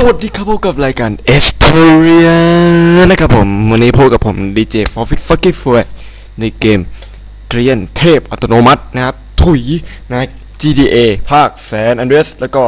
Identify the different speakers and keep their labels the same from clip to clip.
Speaker 1: สวัสดีครับพบกับรายการ e s t o r i a นะครับผม วันนี้พบกับผมดีเจ f o r f i t f u c k y f o r ในเกมเกรียนเทพอัตโนมัตินะครับ ถุยนะ GTA ภาคแสนอันเดรสแล้วก็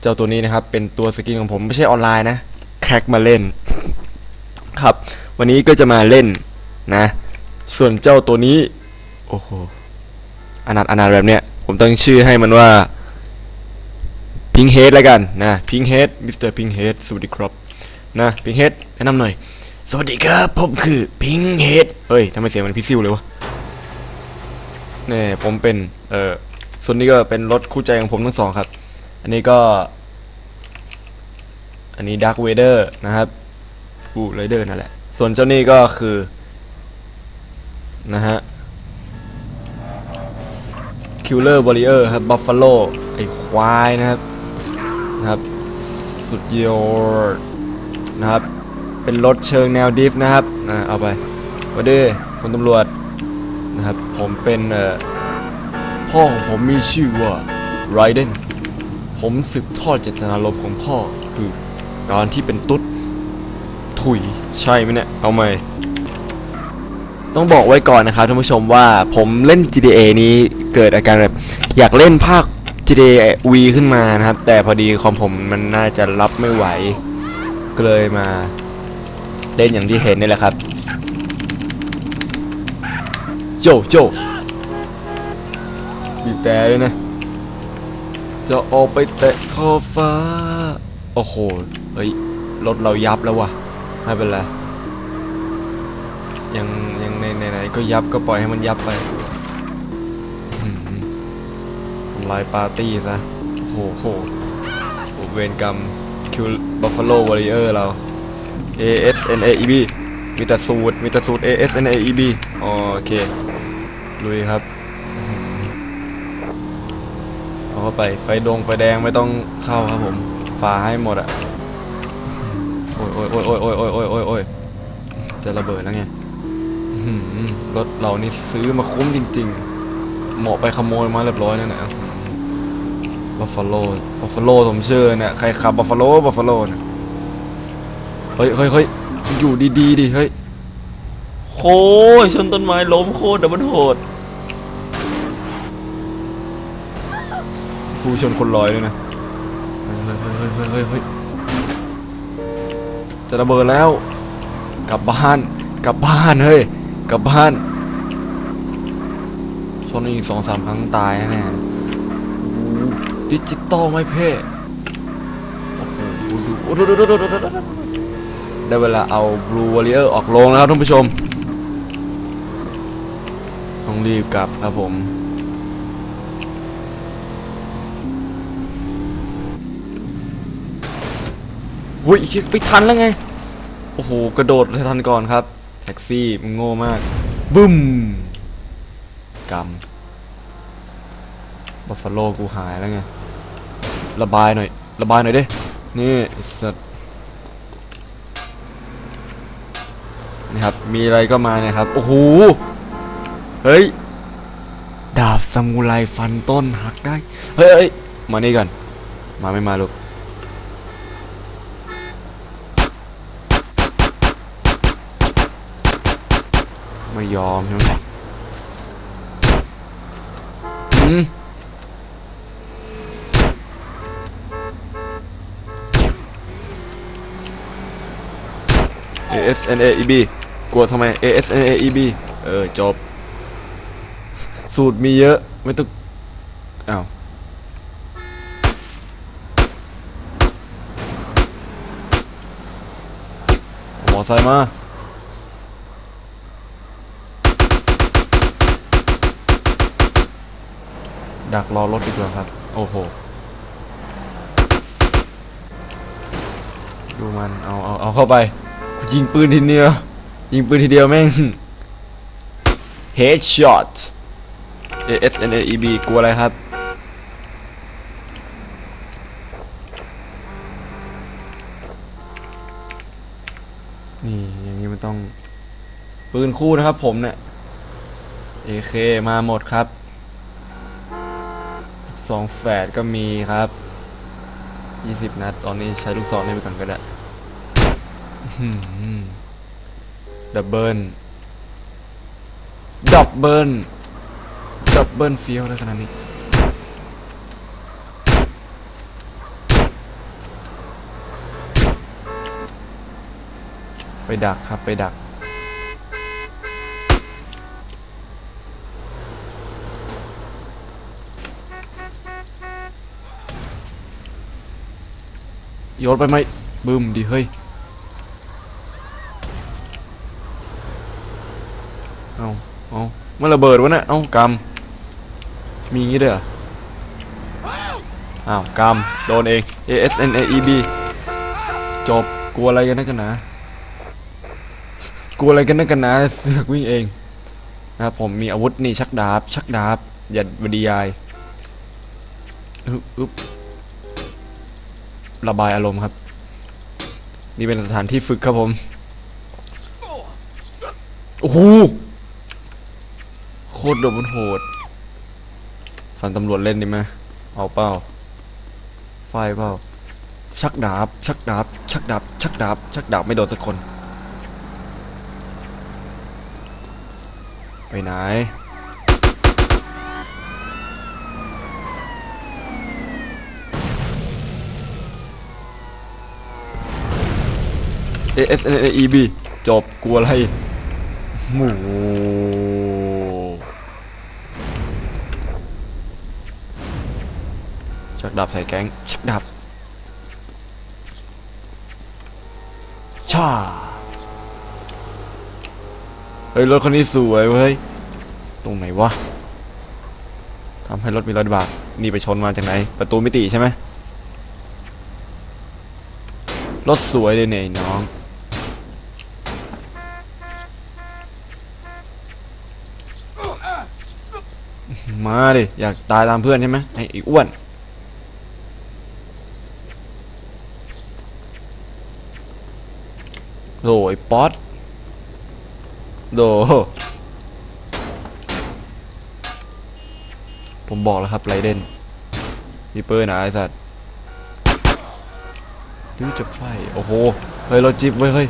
Speaker 1: เจ้าตัวนี้นะครับ เป็นตัวสกินของผมไม่ใช่ออนไลน์นะแคกมาเล่น ครับ วันนี้ก็จะมาเล่นนะ ส่วนเจ้าตัวนี้ โอ้โหอนาถอนาถแบบเนี้ย ผมตั้งชื่อให้มันว่า พิงเฮดแล้วกันนะพิงเฮดมิสเตอร์พิงเฮดสวัสดีครับนะพิงเฮดแนะนำหน่อย สวัสดีครับ ผมคือพิงเฮดเฮ้ยทำไมเสียงมันพิซิวเลยวะเนี่ยผมเป็นเออส่วนนี้ก็เป็นรถคู่ใจของผมทั้งสองครับ อันนี้ก็ อันนี้ดักเวเดอร์นะครับอูไรเดอร์นั่นแหละ ส่วนเจ้านี่ก็คือ นะฮะคิลเลอร์วอริเออร์ครับบัฟฟาโลไอควายนะครับ นะครับ สุดยอดนะครับ เป็นรถเชิงแนวดิฟนะครับอ่าเอาไปวัสดีคุณตำรวจนะครับ ผมเป็นพ่อของผมมีชื่อว่าไรเดนผมสืบทอดเจตนารมณ์ของพ่อคือการที่เป็นตุ๊ดถุยใช่ไหมเนี่ย เอาไหมต้องบอกไว้ก่อนนะครับท่านผู้ชมว่าผมเล่น GTA นี้เกิดอาการแบบอยากเล่นภาค GTA V ขึ้นมานะครับ แต่พอดีคอมผมมันน่าจะรับไม่ไหว ก็เลยมาเล่นอย่างที่เห็นนี่แหละครับ โจโจบีบแต่เลยนะ จะออกไปเตะขอบฟ้า โอ้โห เฮ้ย รถเรายับแล้ววะไม่เป็นไร ยังยังในไหนก็ยับก็ปล่อยให้มันยับไปำลายปาร์ตี้ซะโอ้โหโหเวรกรรมคิวบัฟฟาโลวอริเออร์เรา A S N A E B มีแต่สูตร มีแต่สูตร A S N A E B โอเค ลุยครับเอาเข้าไป ไฟดง ไฟแดงไม่ต้องเข้าครับผมฝ่าให้หมดอะโอ้ยโอ้ยโอ้ยโอ้ยโอ้ยโอ้ยโอ้ยโอ้ยจะระเบิดแล้วไงอื้อหือรถเรานี่ซื้อมาคุ้มจริง ๆ เหมาะไปขโมยมาเรียบร้อยแล้วนะ บัฟฟาโลบัฟฟาโลผมเชื่อเนี่ยใครขับบัฟฟาโลบัฟฟาโลเนี่ยเฮ้ยเฮ้ยเฮ้ยอยู่ดีๆดิเฮ้ยโค้ยชนต้นไม้ล้มโคตรดับเบิลโหดผู้ชนคนลอยด้วยนะเฮ้ยเฮ้ยเฮ้ยเฮ้ยเฮ้ยเฮ้ยจะระเบิดแล้ว กลับบ้านกลับบ้านเฮ้ยกลับบ้านชนอีกสองสามครั้งตายแน่ๆ ดิจิตอลไม่เพ่โอ้โหดูดูดูได้เวลาเอาบลูวอริเออร์ออกโรงแล้วครับท่านผู้ชม ต้องรีบกลับครับผมอุ้ยไปทันแล้วไง โอ้โห กระโดดทันก่อนครับ แท็กซี่มันโง่มาก บึ้มกำ บัฟฟาโลกูหายแล้วไง ระบายหน่อย ระบายหน่อยดิ นี่สัตว์นี่ครับ มีอะไรก็มาเนี่ยครับ โอ้โห เฮ้ย ดาบซามูไรฟันต้นหักได้ เฮ้ยเฮ้ยมานี่ก่อน มาไม่มาลูกไม่ยอมใช่ไหมอืม S N A E B กลัวทำไม A S N A E B เออ จบ สูตรมีเยอะ ไม่ต้องอ้าวเอามอไซค์มาดักรอรถดีกว่าครับ โอ้โห ดูมัน เอา เอา เอาเข้าไป ยิงปืนทีเดียวยิงปืนทีเดียวแม่ง Headshot A S N A E B กลัวอะไรครับ นี่อย่างนี้มันต้อง ปืนคู่นะครับผมเนี่ย AK มาหมดครับสองแฝดก็มีครับยี่สิบนัด ตอนนี้ใช้ลูกซองนี่ไปก่อนก็ได้ ดับเบิลดับเบิลดับเบิลเฟี้ยวเลยขนาดนี้ไปดักครับไปดัก โยนไปไหมบึ้มดิเฮ้ย เอาเอามันระเบิดวะเนี่ยเอากำมีงี้ด้วยอ้าวกำโดนเอง A S N A E B จบกลัวอะไรกันนักกันหนากลัวอะไรกันนักกันหนาเสือกวิ่งเองนะครับผมมีอาวุธนี่ชักดาบ ชักดาบอย่าบรรยายอึ๊บระบายอารมณ์ครับ นี่เป็นสถานที่ฝึกครับผม โอ้โห ตรโดดบนโหดฟันตำรวจเล่นดีไหมเอาเปล่าไฟเปล่าชักดาบ ชักดาบ ชักดาบ ชักดาบ ชักดาบไม่โดนสักคน ไปไหน A S N A E B จบกลัวอะไรหมู ชักดับใส่แก๊งชักดับชาเฮ้ยรถคันนี้สวยเว้ยตรงไหนวะทำให้รถมีรอยบากนี่ไปชนมาจากไหน ประตูมิติใช่ไหมรถสวยเลยเนี่ยน้องมาดิอยากตายตามเพื่อนใช่ไหมไอ้ไอ้อ้วน โดไอ้ป๊อตโด ผมบอกแล้วครับไรเดนมีปืนนะไอ้สัตว์ดูจะไฟ โอ้โห เฮ้ยรถจิบเว้ยเฮ้ย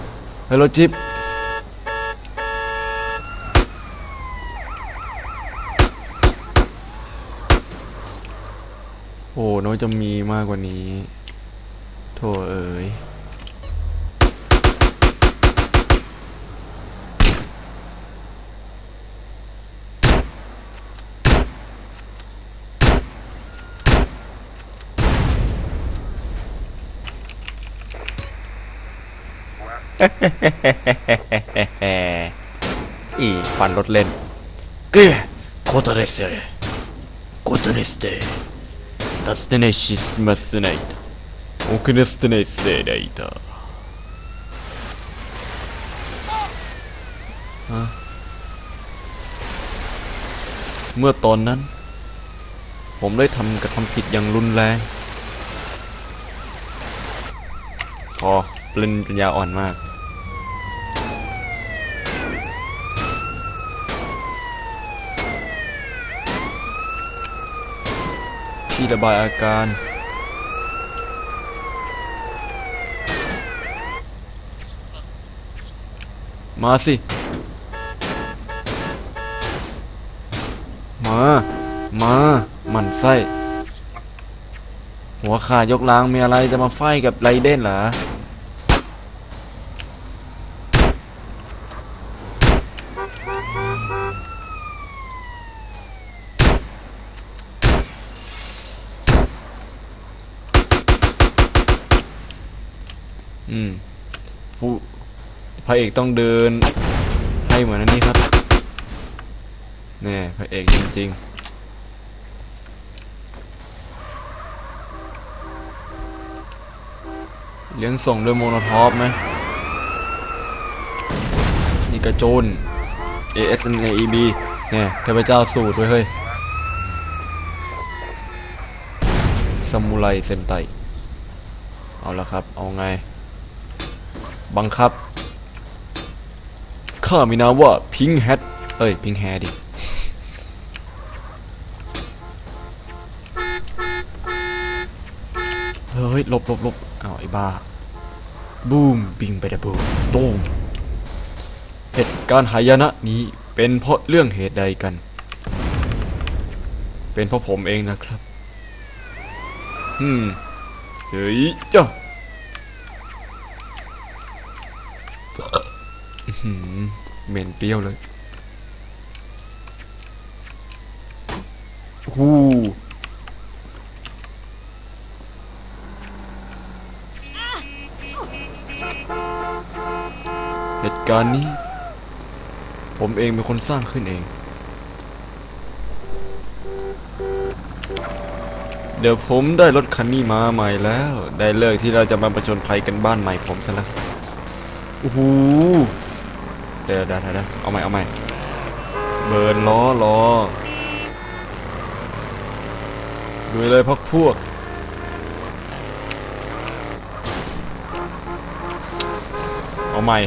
Speaker 1: เฮ้ยรถจิบโอ้น้อยจะมีมากกว่านี้ โถเอ๋ย อีฟันรถเล่น
Speaker 2: เกยโคตรเลสเตโคตรเลสเตเ出してねしすสせ
Speaker 1: ないと遅らせてねせいだいだเมื่อตอนนั้น ผมได้ทำกระทำผิดอย่างรุนแรง พอเล่นปัญญาอ่อนมาก ที่ระบายอาการ มาสิ มา มาหมั่นไส้ หัวขาดยกล้างมีอะไรจะมาไฟกับไรเด่นเหรอมผู้พ ระเอกต้องเดินให้เหมือนอันนี้ครับแน่พระเอกจริงๆเลี้ยงส่งด้วยโมโนทอปไหมนี่กระโจน A S N A E B เนี่ยเทพเจ้าสูตรไว้ยเฮ้ยซามูไรเซนไต เอาละครับ เอาไง บังคับ ข้ามีนามว่าพิงแฮทเอ้ยพิงแฮดิเฮ้ยหลบหลบหลบอ้าวไอ้บ้าบูมบิงไปดะบูมตูมเหตุการณ์หายนะนี้เป็นเพราะเรื่องเหตุใดกัน เป็นเพราะผมเองนะครับ อืม เฮ้ยจ้ะอื้อหือ เหม็นเปรี้ยวเลยฮู้เหตุการณ์นี้ ผมเองเป็นคนสร้างขึ้นเอง เดี๋ยวผมได้รถคันนี้มาใหม่แล้ว ได้เลิกที่เราจะมาประชนภัยกันบ้านใหม่ผมซะแล้วโอ้โหเดี๋ยว เดี๋ยวเดี๋ยวเดี๋ยวเอาใหม่เอาใหม่เบิร์นล้อล้อดูเลยพักพวกเอาใหม่